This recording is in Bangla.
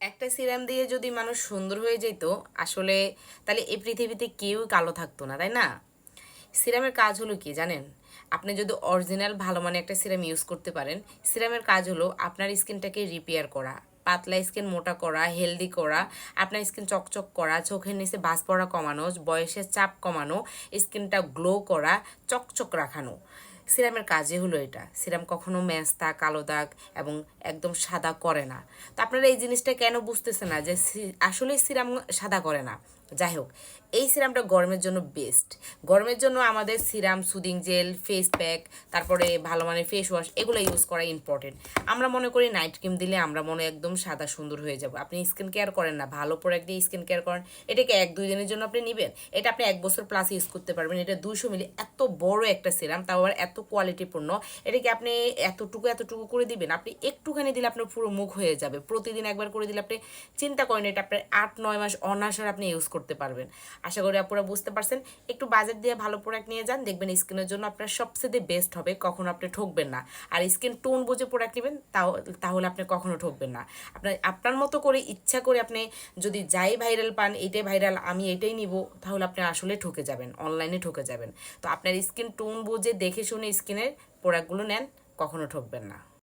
একটা সিরাম দিয়ে যদি মানুষ সুন্দর হয়ে যেত, আসলে তাহলে এই পৃথিবীতে কেউ কালো থাকতো না, তাই না? সিরামের কাজ হলো কি জানেন? আপনি যদি অরিজিনাল ভালো মানে একটা সিরাম ইউজ করতে পারেন, সিরামের কাজ হলো আপনার স্কিনটাকে রিপেয়ার করা, পাতলা স্কিন মোটা করা হেলদি করা, আপনার স্কিন চকচক করা, চোখের নিচে বাস পড়া কমানো, বয়সের চাপ কমানো, স্কিনটা গ্লো করা, চকচক রাখানো। সিরামের কাজই হলো এটা। সিরাম কখনো ম্যাস্তা কালো দাগ এবং একদম সাদা করে না। তো আপনারা এই জিনিসটা কেন বুঝতেছে না যে সি- আসলে সিরাম সাদা করে না? যাই হোক এই সিরামটা গরমের জন্য বেস্ট গরমের জন্য আমাদের serum soothing gel face pack তারপরে ভালো মানের ফেস ওয়াশ এগুলো ইউজ করা ইম্পর্টেন্ট আমরা মনে করি নাইট ক্রিম দিলে আমরা মনে একদম সাদা সুন্দর হয়ে যাব। আপনি স্কিন কেয়ার করেন না, ভালো প্রোডাক্ট দিয়ে স্কিন কেয়ার করেন। এটাকে এক দুই দিনের জন্য আপনি নেবেন। এটা আপনি এক বছর প্লাস ইউজ করতে পারবেন। এটা দুশো মিলি, এত বড় একটা সিরাম, তাও আবার এত কোয়ালিটিপূর্ণ এটাকে আপনি এতটুকু এতটুকু করে দিবেন, আপনি একটুখানি দিলে আপনার পুরো মুখ হয়ে যাবে। প্রতিদিন একবার করে দিলে আপনি চিন্তা করেন, এটা আপনার আট, নয় মাস অনাসার আপনি ইউজ করতে পারবেন। আশা করি আপনারা বুঝতে পারছেন। একটু বাজেট দিয়ে ভালো প্রোডাক্ট নিয়ে যান, দেখবেন স্কিনের জন্য আপনার সবচেয়ে বেস্ট হবে, কখনো আপনি ঠকবেন না। আর স্কিন টোন বুঝে প্রোডাক্ট নেবেন, তাও, তাহলে আপনি কখনো ঠকবেন না। আপনার আপনার মতো করে ইচ্ছা করে আপনি যদি যাই ভাইরাল পান এটাই ভাইরাল আমি এটাই নিব, তাহলে আপনি আসলে ঠকে যাবেন অনলাইনে ঠকে যাবেন। তো আপনার স্কিন টোন বুঝে, দেখে শুনে স্কিনের প্রোডাক্টগুলো নেন, কখনো ঠকবেন না।